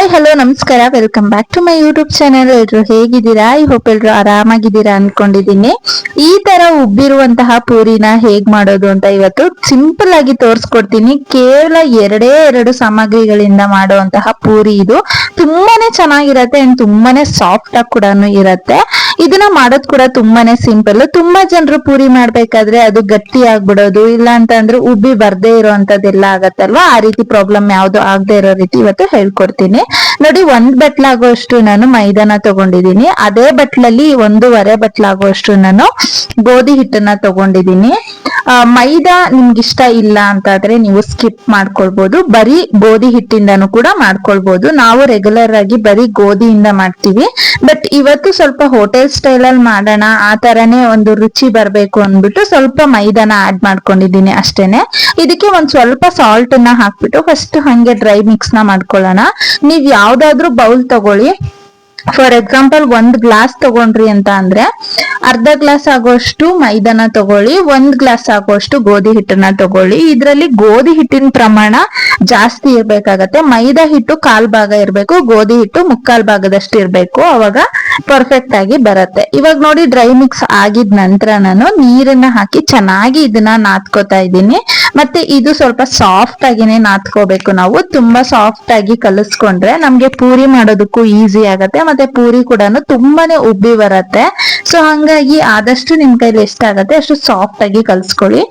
Hi hello ನಮಸ್ಕಾರ. Welcome back to my YouTube channel ಎಲ್ರು ಹೇಗಿದ್ದೀರಾ? ಐ ಹೋಪ್ ಎಲ್ರು ಆರಾಮಾಗಿದ್ದೀರಾ ಅನ್ಕೊಂಡಿದ್ದೀನಿ. ಈ ತರ ಉಬ್ಬಿರುವಂತಹ ಪೂರಿನ ಹೇಗ್ ಮಾಡೋದು ಅಂತ ಇವತ್ತು ಸಿಂಪಲ್ ಆಗಿ ತೋರಿಸ್ಕೊಡ್ತೀನಿ. ಕೇವಲ ಎರಡೇ ಎರಡು ಸಾಮಗ್ರಿಗಳಿಂದ ಮಾಡುವಂತಹ ಪೂರಿ ಇದು. ತುಂಬಾನೇ ಚೆನ್ನಾಗಿರತ್ತೆ ಅಂಡ್ ತುಂಬಾನೇ ಸಾಫ್ಟ್ ಆಗಿ ಕೂಡ ಇರತ್ತೆ. ಇದನ್ನ ಮಾಡೋದ್ ಕೂಡ ತುಂಬಾನೇ ಸಿಂಪಲ್ ತುಂಬಾ ಜನರು ಪೂರಿ ಮಾಡ್ಬೇಕಾದ್ರೆ ಅದು ಗಟ್ಟಿ ಆಗ್ಬಿಡೋದು ಇಲ್ಲ ಅಂತ ಅಂದ್ರೆ ಉಬ್ಬಿ ಬರ್ದೇ ಇರೋಂತದ್ದೆಲ್ಲ ಆಗತ್ತಲ್ವಾ? ಆ ರೀತಿ ಪ್ರಾಬ್ಲಮ್ ಯಾವ್ದು ಆಗದೆ ಇರೋ ರೀತಿ ಇವತ್ತು ಹೇಳ್ಕೊಡ್ತೀನಿ. ನೋಡಿ ಒಂದ್ ಬಟ್ಲಾಗುವಷ್ಟು ನಾನು ಮೈದಾನ ತಗೊಂಡಿದೀನಿ. ಅದೇ ಬಟ್ಲಲ್ಲಿ ಒಂದೂವರೆ ಬಟ್ಲಾಗುವಷ್ಟು ನಾನು ಗೋಧಿ ಹಿಟ್ಟನ್ನ ತಗೊಂಡಿದೀನಿ. ಮೈದಾ ನಿಮ್ಗೆ ಇಷ್ಟ ಇಲ್ಲ ಅಂತಾದ್ರೆ ನೀವು ಸ್ಕಿಪ್ ಮಾಡ್ಕೊಳ್ಬಹುದು ಬರೀ ಗೋಧಿ ಹಿಟ್ಟಿಂದನೂ ಕೂಡ ಮಾಡ್ಕೊಳ್ಬಹುದು ನಾವು ರೆಗ್ಯುಲರ್ ಆಗಿ ಬರೀ ಗೋಧಿಯಿಂದ ಮಾಡ್ತೀವಿ. ಬಟ್ ಇವತ್ತು ಸ್ವಲ್ಪ ಹೋಟೆಲ್ ಸ್ಟೈಲ್ ಅಲ್ಲಿ ಮಾಡೋಣ, ಆ ತರನೇ ಒಂದು ರುಚಿ ಬರ್ಬೇಕು ಅಂದ್ಬಿಟ್ಟು ಸ್ವಲ್ಪ ಮೈದಾನ ಆಡ್ ಮಾಡ್ಕೊಂಡಿದ್ದೀನಿ ಅಷ್ಟೇನೆ. ಇದಕ್ಕೆ ಒಂದ್ ಸ್ವಲ್ಪ ಸಾಲ್ಟ್ ಅನ್ನ ಹಾಕ್ಬಿಟ್ಟು ಫಸ್ಟ್ ಹಂಗೆ ಡ್ರೈ ಮಿಕ್ಸ್ನ ಮಾಡ್ಕೊಳ್ಳೋಣ. ನೀವ್ ಯಾವ್ದಾದ್ರು ಬೌಲ್ ತಗೊಳ್ಳಿ. ಫಾರ್ ಎಕ್ಸಾಂಪಲ್ ಒಂದ್ ಗ್ಲಾಸ್ ತಗೊಂಡ್ರಿ ಅಂತ ಅಂದ್ರೆ ಅರ್ಧ ಗ್ಲಾಸ್ ಆಗೋಷ್ಟು ಮೈದಾನ ತಗೊಳ್ಳಿ, ಒಂದ್ ಗ್ಲಾಸ್ ಆಗೋಷ್ಟು ಗೋಧಿ ಹಿಟ್ಟನ್ನ ತಗೊಳ್ಳಿ. ಇದ್ರಲ್ಲಿ ಗೋಧಿ ಹಿಟ್ಟಿನ ಪ್ರಮಾಣ ಜಾಸ್ತಿ ಇರ್ಬೇಕಾಗತ್ತೆ. ಮೈದಾ ಹಿಟ್ಟು ಕಾಲ್ ಭಾಗ ಇರ್ಬೇಕು, ಗೋಧಿ ಹಿಟ್ಟು ಮುಕ್ಕಾಲ್ ಭಾಗದಷ್ಟು ಇರ್ಬೇಕು. ಅವಾಗ ಪರ್ಫೆಕ್ಟ್ ಆಗಿ ಬರತ್ತೆ. ಇವಾಗ ನೋಡಿ ಡ್ರೈ ಮಿಕ್ಸ್ ಆಗಿದ ನಂತರ ನಾನು ನೀರನ್ನ ಹಾಕಿ ಚೆನ್ನಾಗಿ ಇದನ್ನ ನಾತ್ಕೋತಾ ಇದ್ದೀನಿ. ಮತ್ತೆ ಇದು ಸ್ವಲ್ಪ ಸಾಫ್ಟ್ ಆಗಿನೇ ನಾತ್ಕೋಬೇಕು ನಾವು. ತುಂಬಾ ಸಾಫ್ಟ್ ಆಗಿ ಕಲಿಸ್ಕೊಂಡ್ರೆ ನಮ್ಗೆ ಪೂರಿ ಮಾಡೋದಕ್ಕೂ ಈಸಿ ಆಗತ್ತೆ. ಮತ್ತೆ ಪೂರಿ ಕೂಡ ತುಂಬಾನೇ ಉಬ್ಬಿ ಬರತ್ತೆ. ಸೊ ಹಂಗಾಗಿ ಆದಷ್ಟು ನಿಮ್ ಕೈಲಿ ಎಷ್ಟಾಗತ್ತೆ ಅಷ್ಟು ಸಾಫ್ಟ್ ಆಗಿ ಕಲ್ಸ್ಕೊಳ್ಳಿ.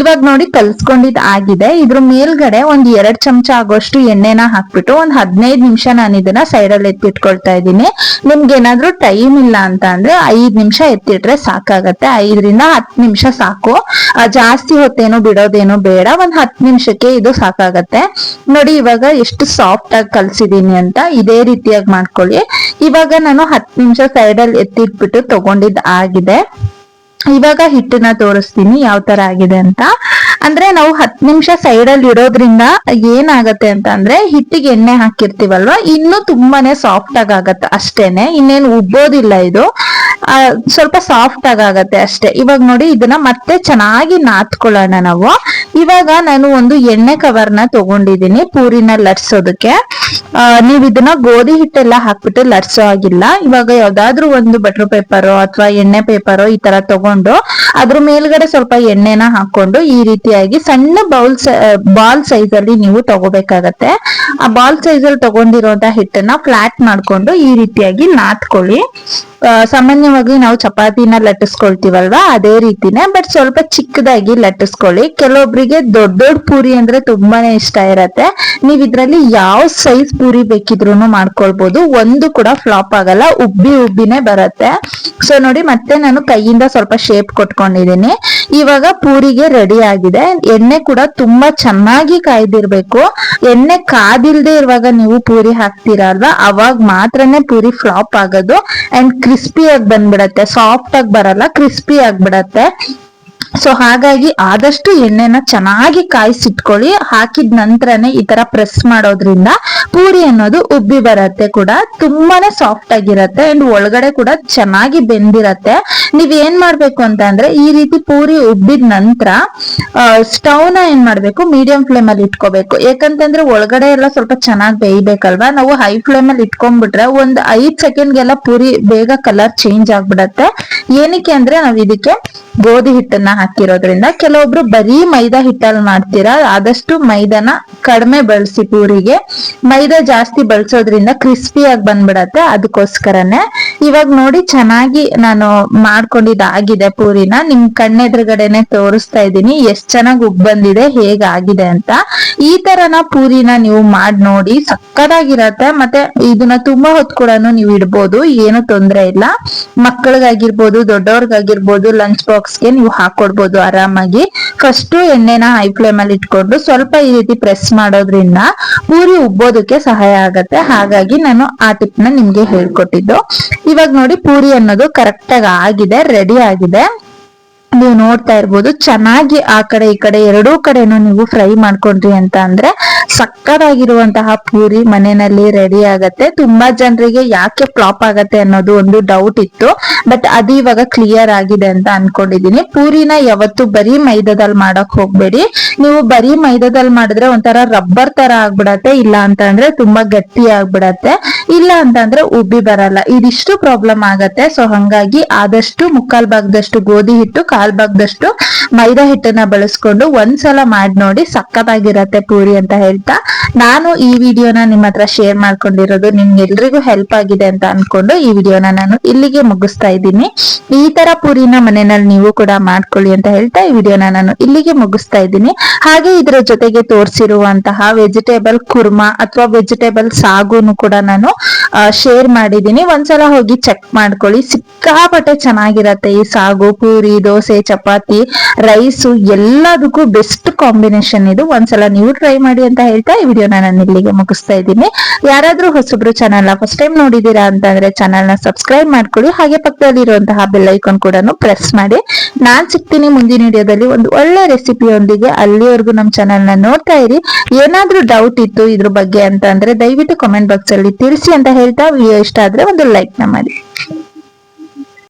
ಇವಾಗ ನೋಡಿ ಕಲ್ಸ್ಕೊಂಡಿದ್ ಆಗಿದೆ. ಇದ್ರ ಮೇಲ್ಗಡೆ ಒಂದ್ ಎರಡ್ ಚಮಚ ಆಗೋಷ್ಟು ಎಣ್ಣೆನ ಹಾಕ್ಬಿಟ್ಟು ಒಂದ್ ಹದಿನೈದು ನಿಮಿಷ ನಾನು ಇದನ್ನ ಸೈಡ್ ಅಲ್ಲಿ ಎತ್ತಿಟ್ಕೊಳ್ತಾ ಇದ್ದೀನಿ. ನಿಮ್ಗೆ ಏನಾದ್ರೂ ಟೈಮ್ ಇಲ್ಲ ಅಂತ ಅಂದ್ರೆ ಐದ್ ನಿಮಿಷ ಎತ್ತಿಟ್ರೆ ಸಾಕಾಗತ್ತೆ. ಐದರಿಂದ ಹತ್ ನಿಮಿಷ ಸಾಕು. ಜಾಸ್ತಿ ಹೊತ್ತೇನು ಬಿಡೋದೇನು ಬೇಡ. ಒಂದ್ ಹತ್ ನಿಮಿಷಕ್ಕೆ ಇದು ಸಾಕಾಗತ್ತೆ. ನೋಡಿ ಇವಾಗ ಎಷ್ಟು ಸಾಫ್ಟ್ ಆಗಿ ಕಲ್ಸಿದೀನಿ ಅಂತ ಇದೇ ರೀತಿಯಾಗಿ ಮಾಡ್ಕೊಳ್ಳಿ. ಇವಾಗ ನಾನು ಹತ್ತು ನಿಮಿಷ ಸೈಡ್ ಅಲ್ಲಿ ಎತ್ತಿಟ್ಬಿಟ್ಟು ತಗೊಂಡಿದ್ ಆಗಿದೆ. ಇವಾಗ ಹಿಟ್ಟನ್ನ ತೋರಿಸ್ತೀನಿ ಯಾವ ತರ ಆಗಿದೆ ಅಂತ. ಅಂದ್ರೆ ನಾವು ಹತ್ ನಿಮಿಷ ಸೈಡ್ ಅಲ್ಲಿ ಇಡೋದ್ರಿಂದ ಏನಾಗತ್ತೆ ಅಂತ ಅಂದ್ರೆ ಹಿಟ್ಟಿಗೆ ಎಣ್ಣೆ ಹಾಕಿರ್ತೀವಲ್ವಾ? ಇನ್ನು ತುಂಬಾನೇ ಸಾಫ್ಟ್ ಆಗಿ ಆಗತ್ತೆ ಅಷ್ಟೇನೆ. ಇನ್ನೇನು ಉಬ್ಬೋದಿಲ್ಲ ಇದು. ಸ್ವಲ್ಪ ಸಾಫ್ಟ್ ಆಗಾಗತ್ತೆ ಅಷ್ಟೇ. ಇವಾಗ ನೋಡಿ ಇದನ್ನ ಮತ್ತೆ ಚೆನ್ನಾಗಿ ನಾತ್ಕೊಳ್ಳೋಣ ನಾವು. ಇವಾಗ ನಾನು ಒಂದು ಎಣ್ಣೆ ಕವರ್ನ ತಗೊಂಡಿದ್ದೀನಿ ಪೂರಿನ ಲಟ್ಸೋದಕ್ಕೆ. ನೀವ್ ಇದನ್ನ ಗೋಧಿ ಹಿಟ್ಟೆಲ್ಲ ಹಾಕ್ಬಿಟ್ಟು ಲಟ್ಸೋ ಆಗಿಲ್ಲ ಇವಾಗ ಯಾವ್ದಾದ್ರು ಒಂದು ಬಟರ್ ಪೇಪರ್ ಅಥವಾ ಎಣ್ಣೆ ಪೇಪರ್ ಈ ತರ ತಗೊಂಡು ಅದ್ರ ಮೇಲ್ಗಡೆ ಸ್ವಲ್ಪ ಎಣ್ಣೆನ ಹಾಕೊಂಡು ಈ ರೀತಿಯಾಗಿ ಸಣ್ಣ ಬೌಲ್ ಬಾಲ್ ಸೈಜ್ ಅಲ್ಲಿ ನೀವು ತಗೋಬೇಕಾಗತ್ತೆ. ಆ ಬಾಲ್ ಸೈಜ್ ಅಲ್ಲಿ ತಗೊಂಡಿರುವಂತ ಹಿಟ್ಟನ್ನ ಫ್ಲಾಟ್ ಮಾಡ್ಕೊಂಡು ಈ ರೀತಿಯಾಗಿ ನಾತ್ಕೊಳ್ಳಿ. ಸಾಮಾನ್ಯವಾಗಿ ನಾವು ಚಪಾತಿನ ಲಟ್ಟಿಸ್ಕೊಳ್ತೀವಲ್ವಾ? ಅದೇ ರೀತಿನೇ ಬಟ್ ಸ್ವಲ್ಪ ಚಿಕ್ಕದಾಗಿ ಲಟ್ಟಿಸ್ಕೊಳ್ಳಿ. ಕೆಲವೊಬ್ರಿಗೆ ದೊಡ್ಡ ದೊಡ್ಡ ಪೂರಿ ಅಂದ್ರೆ ತುಂಬಾನೇ ಇಷ್ಟ ಇರತ್ತೆ. ನೀವ್ ಇದ್ರಲ್ಲಿ ಯಾವ ಸೈಜ್ ಪೂರಿ ಬೇಕಿದ್ರು ಮಾಡ್ಕೊಳ್ಬಹುದು ಒಂದು ಕೂಡ ಫ್ಲಾಪ್ ಆಗಲ್ಲ, ಉಬ್ಬಿ ಉಬ್ಬಿನೇ ಬರುತ್ತೆ. ಸೊ ನೋಡಿ, ಮತ್ತೆ ನಾನು ಕೈಯಿಂದ ಸ್ವಲ್ಪ ಶೇಪ್ ಕೊಟ್ಕೊಂಡಿದ್ದೀನಿ. ಇವಾಗ ಪೂರಿಗೆ ರೆಡಿ ಆಗಿದೆ. ಎಣ್ಣೆ ಕೂಡ ತುಂಬಾ ಚೆನ್ನಾಗಿ ಕಾಯ್ದಿರ್ಬೇಕು. ಎಣ್ಣೆ ಕಾದಿಲ್ದೆ ಇರುವಾಗ ನೀವು ಪೂರಿ ಹಾಕ್ತೀರಾ ಅಲ್ವಾ? ಅವಾಗ ಮಾತ್ರನೇ ಪೂರಿ ಫ್ಲಾಪ್ ಆಗೋದು. ಅಂಡ್ ಕ್ರಿಸ್ಪಿ ಆಗಿ ಬಂದ್ಬಿಡತ್ತೆ. ಸಾಫ್ಟ್ ಆಗಿ ಬರಲ್ಲ ಕ್ರಿಸ್ಪಿ ಆಗ್ಬಿಡತ್ತೆ. ಸೊ ಹಾಗಾಗಿ ಆದಷ್ಟು ಎಣ್ಣೆನ ಚೆನ್ನಾಗಿ ಕಾಯಿಸಿಟ್ಕೊಳ್ಳಿ. ಹಾಕಿದ ನಂತರನೇ ಈ ತರ ಪ್ರೆಸ್ ಮಾಡೋದ್ರಿಂದ ಪೂರಿ ಅನ್ನೋದು ಉಬ್ಬಿ ಬರತ್ತೆ ಕೂಡ. ತುಂಬಾನೇ ಸಾಫ್ಟ್ ಆಗಿರತ್ತೆ ಅಂಡ್ ಒಳಗಡೆ ಕೂಡ ಚೆನ್ನಾಗಿ ಬೆಂದಿರತ್ತೆ. ನೀವ್ ಏನ್ ಮಾಡ್ಬೇಕು ಅಂತ ಅಂದ್ರೆ ಈ ರೀತಿ ಪೂರಿ ಉಬ್ಬಿದ ನಂತರ ಸ್ಟವ್ನ ಏನ್ ಮಾಡ್ಬೇಕು? ಮೀಡಿಯಂ ಫ್ಲೇಮ್ ಅಲ್ಲಿ ಇಟ್ಕೋಬೇಕು. ಯಾಕಂತಂದ್ರೆ ಒಳಗಡೆ ಎಲ್ಲ ಸ್ವಲ್ಪ ಚೆನ್ನಾಗಿ ಬೇಯ್ಬೇಕಲ್ವಾ? ನಾವು ಹೈ ಫ್ಲೇಮ್ ಅಲ್ಲಿ ಇಟ್ಕೊಂಡ್ಬಿಟ್ರೆ ಒಂದ್ ಐದ್ ಸೆಕೆಂಡ್ಗೆಲ್ಲ ಪೂರಿ ಬೇಗ ಕಲರ್ ಚೇಂಜ್ ಆಗ್ಬಿಡತ್ತೆ. ಏನಕ್ಕೆ ಅಂದ್ರೆ ನಾವ್ ಇದಕ್ಕೆ ಗೋಧಿ ಹಿಟ್ಟನ್ನ ಹಾಕಿರೋದ್ರಿಂದ ಕೆಲವೊಬ್ರು ಬರೀ ಮೈದಾ ಹಿಟ್ಟಲ್ಲಿ ಮಾಡ್ತೀರಾ? ಆದಷ್ಟು ಮೈದಾನ ಕಡಿಮೆ ಬಳಸಿ ಪೂರಿಗೆ. ಮೈದಾ ಜಾಸ್ತಿ ಬಳಸೋದ್ರಿಂದ ಕ್ರಿಸ್ಪಿಯಾಗಿ ಬಂದ್ಬಿಡತ್ತೆ. ಅದಕ್ಕೋಸ್ಕರನೇ ಇವಾಗ ನೋಡಿ ಚೆನ್ನಾಗಿ ನಾನು ಮಾಡ್ಕೊಂಡಿದ್ದಾಗಿದೆ ಪೂರಿನ. ನಿಮ್ ಕಣ್ಣೆದುರುಗಡೆನೆ ತೋರಿಸ್ತಾ ಇದ್ದೀನಿ. ಎಷ್ಟ್ ಚೆನ್ನಾಗಿ ಉಬ್ ಬಂದಿದೆ, ಹೇಗಾಗಿದೆ ಅಂತ. ಈ ತರನ ಪೂರಿನ ನೀವು ಮಾಡಿ ನೋಡಿ, ಸಕ್ಕದಾಗಿರತ್ತೆ. ಮತ್ತೆ ಇದನ್ನ ತುಂಬಾ ಹೊತ್ತು ಕೂಡ ನೀವು ಇಡ್ಬೋದು, ಏನು ತೊಂದ್ರೆ ಇಲ್ಲ. ಮಕ್ಕಳಿಗಾಗಿರ್ಬೋದು, ದೊಡ್ಡವ್ರಿಗಾಗಿರ್ಬೋದು ಲಂಚ್ ಬಾಕ್ಸ್ಗೆ ನೀವು ಹಾಕೊಡ್ಬೋದು ಆರಾಮಾಗಿ. ಫಸ್ಟ್ ಎಣ್ಣೆನ ಹೈ ಫ್ಲೇಮ್ ಅಲ್ಲಿ ಇಟ್ಕೊಂಡು ಸ್ವಲ್ಪ ಈ ರೀತಿ ಪ್ರೆಸ್ ಮಾಡೋದ್ರಿಂದ ಪೂರಿ ಉಬ್ಬೋದಕ್ಕೆ ಸಹಾಯ ಆಗತ್ತೆ. ಹಾಗಾಗಿ ನಾನು ಆ ಟಿಪ್ನ ನಿಮ್ಗೆ ಹೇಳ್ಕೊಟ್ಟಿದ್ದು. ಇವಾಗ ನೋಡಿ ಪೂರಿ ಅನ್ನೋದು ಕರೆಕ್ಟ್ ಆಗಿ ಆಗಿದೆ ರೆಡಿ ಆಗಿದೆ. ನೀವು ನೋಡ್ತಾ ಇರ್ಬೋದು, ಚೆನ್ನಾಗಿ ಆ ಕಡೆ ಈ ಕಡೆ ಎರಡೂ ಕಡೆನೂ ನೀವು ಫ್ರೈ ಮಾಡ್ಕೊಂಡ್ರಿ ಅಂತ ಅಂದ್ರೆ ಸಕ್ಕತ್ತಾಗಿರುವಂತಹ ಪೂರಿ ಮನೆಯಲ್ಲಿ ರೆಡಿ ಆಗತ್ತೆ. ತುಂಬಾ ಜನರಿಗೆ ಯಾಕೆ ಫ್ಲಾಪ್ ಆಗತ್ತೆ ಅನ್ನೋದು ಒಂದು ಡೌಟ್ ಇತ್ತು. ಬಟ್ ಅದು ಇವಾಗ ಕ್ಲಿಯರ್ ಆಗಿದೆ ಅಂತ ಅನ್ಕೊಂಡಿದೀನಿ. ಪೂರಿನ ಯಾವತ್ತು ಬರೀ ಮೈದಾದಲ್ಲಿ ಮಾಡಕ್ ಹೋಗ್ಬೇಡಿ. ನೀವು ಬರೀ ಮೈದಾದಲ್ಲಿ ಮಾಡಿದ್ರೆ ಒಂಥರ ರಬ್ಬರ್ ತರ ಆಗ್ಬಿಡತ್ತೆ. ಇಲ್ಲ ಅಂತ ಅಂದ್ರೆ ತುಂಬಾ ಗಟ್ಟಿ ಆಗ್ಬಿಡತ್ತೆ. ಇಲ್ಲ ಅಂತ ಅಂದ್ರೆ ಉಬ್ಬಿ ಬರಲ್ಲ. ಇದಿಷ್ಟು ಪ್ರಾಬ್ಲಮ್ ಆಗತ್ತೆ. ಸೊ ಹಂಗಾಗಿ ಆದಷ್ಟು ಮುಕ್ಕಾಲ್ ಭಾಗದಷ್ಟು ಗೋಧಿ ಹಿಟ್ಟು, ಕಾಲ್ ಭಾಗದಷ್ಟು ಮೈದಾ ಹಿಟ್ಟನ್ನ ಬಳಸ್ಕೊಂಡು ಒಂದ್ಸಲ ಮಾಡಿ ನೋಡಿ ಸಖತ್ತಾಗಿರತ್ತೆ ಪೂರಿ ಅಂತ ಹೇಳ್ತಾ, ನಾನು ಈ ವಿಡಿಯೋನ ನಿಮ್ಮ ಹತ್ರ ಶೇರ್ ಮಾಡ್ಕೊಂಡಿರೋದು ನಿಮ್ಗೆಲ್ರಿಗೂ ಹೆಲ್ಪ್ ಆಗಿದೆ ಅಂತ ಅನ್ಕೊಂಡು ಈ ವಿಡಿಯೋನ ನಾನು ಇಲ್ಲಿಗೆ ಮುಗಿಸ್ತಾ ಇದ್ದೀನಿ. ಈ ತರ ಪೂರಿನ ಮನೆಯಲ್ಲಿ ನೀವು ಕೂಡ ಮಾಡ್ಕೊಳ್ಳಿ ಅಂತ ಹೇಳ್ತಾ ಈ ವಿಡಿಯೋನ ನಾನು ಇಲ್ಲಿಗೆ ಮುಗಿಸ್ತಾ ಇದ್ದೀನಿ. ಹಾಗೆ ಇದರ ಜೊತೆಗೆ ತೋರಿಸಿರುವಂತಹ ವೆಜಿಟೇಬಲ್ ಕುರ್ಮಾ ಅಥವಾ ವೆಜಿಟೇಬಲ್ ಸಾಗುನು ಕೂಡ ನಾನು ಶೇರ್ ಮಾಡಿದ್ದೀನಿ. ಒಂದ್ಸಲ ಹೋಗಿ ಚೆಕ್ ಮಾಡ್ಕೊಳ್ಳಿ. ಸಿಕ್ಕಾಪಟ್ಟೆ ಚೆನ್ನಾಗಿರತ್ತೆ ಈ ಸಾಗು, ಪೂರಿ, ದೋಸೆ, ಚಪಾತಿ ರೈಸು ಎಲ್ಲದಕ್ಕೂ ಬೆಸ್ಟ್ ಕಾಂಬಿನೇಷನ್ ಇದು. ಒಂದ್ಸಲ ನೀವು ಟ್ರೈ ಮಾಡಿ ಅಂತ ಹೇಳ್ತಾ ಈ ವಿಡಿಯೋನ ನಾನು ಇಲ್ಲಿಗೆ ಮುಗಿಸ್ತಾ ಇದ್ದೀನಿ. ಯಾರಾದ್ರೂ ಹೊಸಬ್ರು ಚಾನಲ್ ಫಸ್ಟ್ ಟೈಮ್ ನೋಡಿದೀರಾ ಅಂತಂದ್ರೆ ಚಾನಲ್ನ ಸಬ್ಸ್ಕ್ರೈಬ್ ಮಾಡ್ಕೊಳ್ಳಿ. ಹಾಗೆ ಪಕ್ಕದಲ್ಲಿ ಇರುವಂತಹ ಬೆಲ್ ಐಕಾನ್ ಕೂಡ ಪ್ರೆಸ್ ಮಾಡಿ. ನಾನ್ ಸಿಗ್ತೀನಿ ಮುಂದಿನ ವಿಡಿಯೋದಲ್ಲಿ ಒಂದು ಒಳ್ಳೆ ರೆಸಿಪಿಯೊಂದಿಗೆ ಅಲ್ಲಿವರೆಗೂ ನಮ್ಮ ಚಾನಲ್ನ ನೋಡ್ತಾ ಇರಿ. ಏನಾದ್ರೂ ಡೌಟ್ ಇತ್ತು ಇದ್ರ ಬಗ್ಗೆ ಅಂತ ಅಂದ್ರೆ ದಯವಿಟ್ಟು ಕಾಮೆಂಟ್ ಬಾಕ್ಸ್ ಅಲ್ಲಿ ತಿಳಿಸಿ ಅಂತ ಹೇಳ್ತಾ ವಿಡಿಯೋ ಇಷ್ಟ ಆದ್ರೆ ಒಂದು ಲೈಕ್ನ ಮಾಡಿ.